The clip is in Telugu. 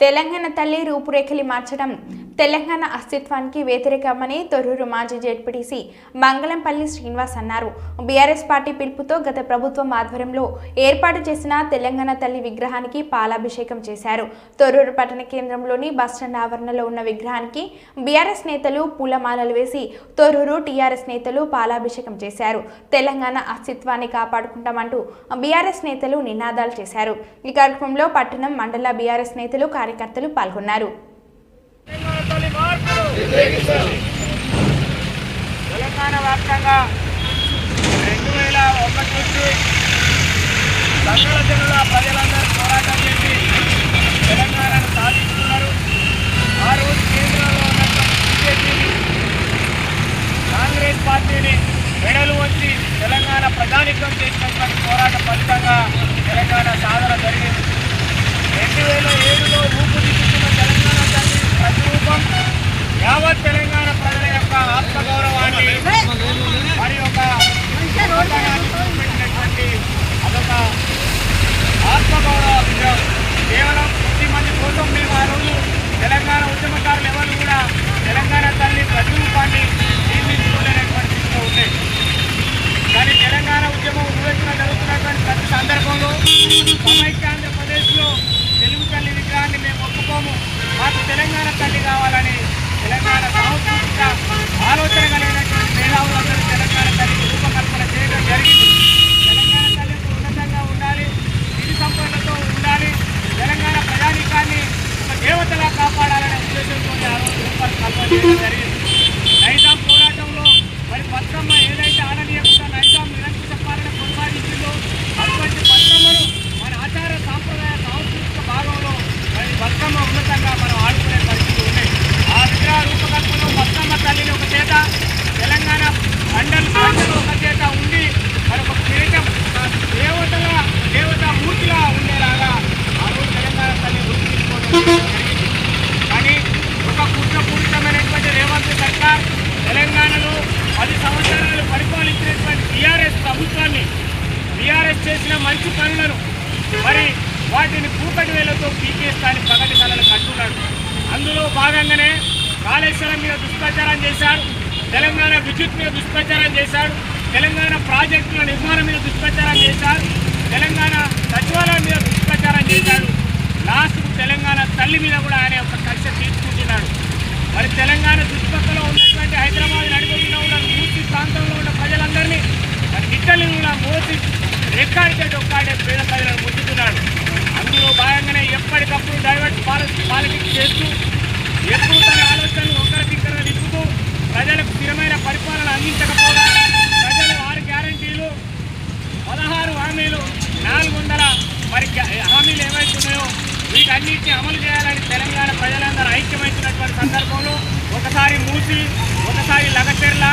తెలంగాణ తల్లి రూపురేఖలు మార్చడం తెలంగాణ అస్తిత్వానికి వ్యతిరేకమని తొర్రూరు మాజీ జెడ్పీటీసీ మంగళంపల్లి శ్రీనివాస్ అన్నారు. బీఆర్ఎస్ పార్టీ పిలుపుతో గత ప్రభుత్వం ఆధ్వర్యంలో ఏర్పాటు చేసిన తెలంగాణ తల్లి విగ్రహానికి పాలాభిషేకం చేశారు. తొర్రూరు పట్టణ కేంద్రంలోని బస్టాండ్ ఆవరణలో ఉన్న విగ్రహానికి బీఆర్ఎస్ నేతలు పూలమాలలు వేసి తొర్రూరు టీఆర్ఎస్ నేతలు పాలాభిషేకం చేశారు. తెలంగాణ అస్తిత్వాన్ని కాపాడుకుంటామంటూ బీఆర్ఎస్ నేతలు నినాదాలు చేశారు. ఈ కార్యక్రమంలో పట్టణం మండల బీఆర్ఎస్ నేతలు కార్యకర్తలు పాల్గొన్నారు. తెలంగాణ తెలంగాణ వ్యాప్తంగా రెండు వేల ఒకటి నుంచి సకల జనుల ప్రజలందరూ పోరాటం చేసి తెలంగాణను సాధిస్తున్నారు. ఆ రోజు కేంద్రంలో ఉన్న బీజేపీని కాంగ్రెస్ పార్టీని మెడలు వచ్చి తెలంగాణ ప్రజానికం చేసినటువంటి పోరాట ఫలితంగా తెలంగాణ సాధన జరిగింది రెండు వేల ఏడులో రూపుదిద్దుకున్న తెలంగాణ తల్లి ప్రతిరూపం యావత్ తెలంగాణ ప్రజల యొక్క ఆత్మగౌరవాన్ని మరి ఒక చూపెట్టినటువంటి అదొక ఆత్మగౌరవ విజయం. కేవలం కొద్ది మంది కోసం మేము ఆ రోజు తెలంగాణ ఉద్యమకారులు ఎవరు కూడా తెలంగాణ తల్లి ప్రతిరూపాన్ని నిర్మించుకోలేనటువంటి స్థితిలో ఉండే. కానీ తెలంగాణ ఉద్యమం ఉద్వేషణ జరుగుతున్నటువంటి ప్రతి సందర్భంలో సమైక్య విధంగా మనం ఆడుకునే పరిస్థితి ఉన్నాయి ఆ విగ్రహ రూపకల్పనలో బతుకమ్మ తల్లిని ఒక చేత తెలంగాణ మండలి మండలి ఒక చేత ఉండి మరొక కిరీటం దేవతల దేవతా మూర్తిలా ఉండేలాగా ఆ రోజు తెలంగాణ తల్లి కానీ ఒక కుట్రపూరితమైనటువంటి రేవంత్ సర్కార్ తెలంగాణలో పది సంవత్సరాలు పరిపాలించినటువంటి టీఆర్ఎస్ ప్రభుత్వాన్ని టీఆర్ఎస్ చేసిన మంచి పనులను మరి వాటిని కూకటి వేలతో పీకేస్తాని ప్రగతి కళలు కట్టున్నాడు అందులో భాగంగానే కాళేశ్వరం మీద దుష్ప్రచారం చేశాడు తెలంగాణ విద్యుత్ మీద దుష్ప్రచారం చేశాడు తెలంగాణ ప్రాజెక్టుల నిర్మాణం మీద దుష్ప్రచారం చేశాడు తెలంగాణ సచివాలయం మీద దుష్ప్రచారం చేశాడు. లాస్ట్కు తెలంగాణ తల్లి మీద కూడా ఆయన ఒక కక్ష తీసుకుంటున్నాడు. మరి తెలంగాణ చుట్టుపక్కల ఉన్నటువంటి హైదరాబాద్ నడిపోతున్న ఉన్న మూర్తి ప్రాంతంలో ఉన్న ప్రజలందరినీ మరి ఇటలీ కూడా మోసి రెక్కాడితే ఒక్కడే పేద ప్రజలను ముంచుతున్నాడు అందులో భాగంగానే ఎప్పటికప్పుడు డైవర్ట్ పాలిటిక్స్ చేస్తూ ఎప్పుడు తన ఆలోచనలు ఒకరికిక్కర తిప్పుతూ ప్రజలకు స్థిరమైన పరిపాలన అందించకపోవడం ప్రజలు ఆరు గ్యారంటీలు పదహారు హామీలు నాలుగు వందల మరి హామీలు ఏమైతే ఉన్నాయో వీటన్నిటిని అమలు చేయాలని తెలంగాణ ప్రజలందరూ ఐక్యమైనటువంటి సందర్భంలో ఒకసారి మూసి ఒకసారి లగచెర్ల.